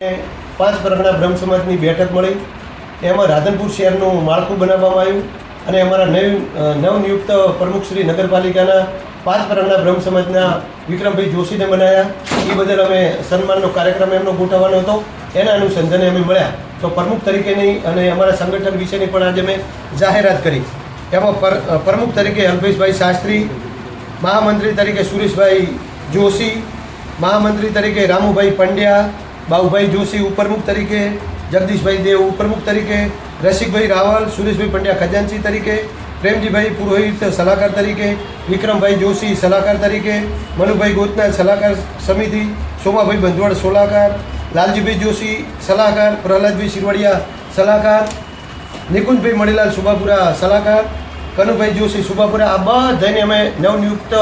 પાંચ પરગણા બ્રહ્મ સમાજની બેઠક મળી. એમાં રાધનપુર શહેરનું માળખું બનાવવામાં આવ્યું અને અમારા નવ નવનિયુક્ત પ્રમુખ શ્રી નગરપાલિકાના પાંચ પરગણા બ્રહ્મ સમાજના વિક્રમભાઈ જોશીને બનાવ્યા એ બદલ અમે સન્માનનો કાર્યક્રમ એમનો ગોઠવવાનો હતો. એના અનુસંધાને અમે મળ્યા. તો પ્રમુખ તરીકેની અને અમારા સંગઠન વિશેની પણ આજે અમે જાહેરાત કરી. એમાં પ્રમુખ તરીકે અલ્પેશભાઈ શાસ્ત્રી, મહામંત્રી તરીકે સુરેશભાઈ જોશી, મહામંત્રી તરીકે રામુભાઈ પંડ્યા બાબુભાઈ જોશી ઉપપ્રમુખ તરીકે, જગદીશભાઈ દેવ ઉપપ્રમુખ તરીકે, રસિકભાઈ રાવલ, સુરેશભાઈ પંડ્યા ખજાનચી તરીકે, પ્રેમજીભાઈ પુરોહિત સલાહકાર તરીકે, વિક્રમભાઈ જોશી સલાહકાર તરીકે, મનુભાઈ ગોતના સલાહકાર સમિતિ સોમાભાઈ બંધવાડ સલાહકાર, લાલજીભાઈ જોશી સલાહકાર, પ્રહલાદભાઈ શિરવડિયા સલાહકાર, નિકુંજભાઈ મણીલાલ સુભાપુરા સલાહકાર, કનુભાઈ જોશી સુભાપુરા, આ બધાને અમે નવનિયુક્ત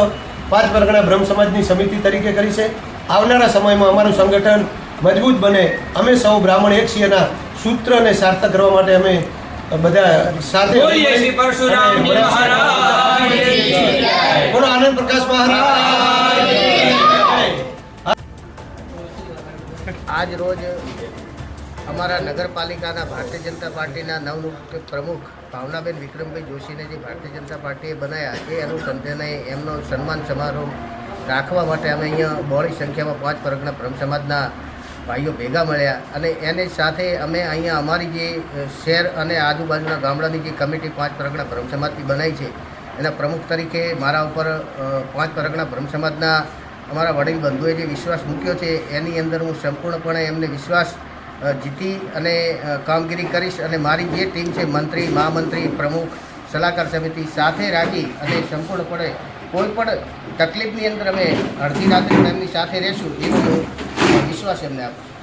પાંચ પરગણા બ્રહ્મ સમાજની સમિતિ તરીકે કરી છે. આવનારા સમયમાં અમારું સંગઠન મજબૂત બને. અમે સૌ બ્રાહ્મણ એક છીએના સૂત્રને સાર્થક કરવા માટે અમે બધા સાથે. બોલો આનંદ પ્રકાશ મહારાજ. આજ રોજ અમારા નગરપાલિકાના ભારતીય જનતા પાર્ટીના નવનિયુક્ત પ્રમુખ ભાવનાબેન વિક્રમભાઈ જોશીને જે ભારતીય જનતા પાર્ટીએ બનાવ્યા એ અનુસંધાને એમનો સન્માન સમારોહ રાખવા માટે અમે અહીંયા બહોળી સંખ્યામાં પાંચ વર્ગના બ્રહ્મ સમાજના ભાઈઓ ભેગા મળ્યા અને એને સાથે અમે અહીંયા અમારી જે શહેર અને આજુબાજુના ગામડાની જે કમિટી પાંચ પરગણા બ્રહ્મ સમાજની બનાવી છે, એના પ્રમુખ તરીકે મારા ઉપર પાંચ પરગણા બ્રહ્મ સમાજના અમારા વડીલ બંધુએ જે વિશ્વાસ મૂક્યો છે, એની અંદર હું સંપૂર્ણપણે એમને વિશ્વાસ જીતી અને કામગીરી કરીશ અને મારી જે ટીમ છે, મંત્રી, મહામંત્રી, પ્રમુખ, સલાહકાર સમિતિ સાથે રાખી અને સંપૂર્ણપણે કોઈ પણ તકલીફની અંદર અમે અડધી રાત્રે એમની સાથે રહેશું, એવું હું વિશ્વાસ એમને આપું.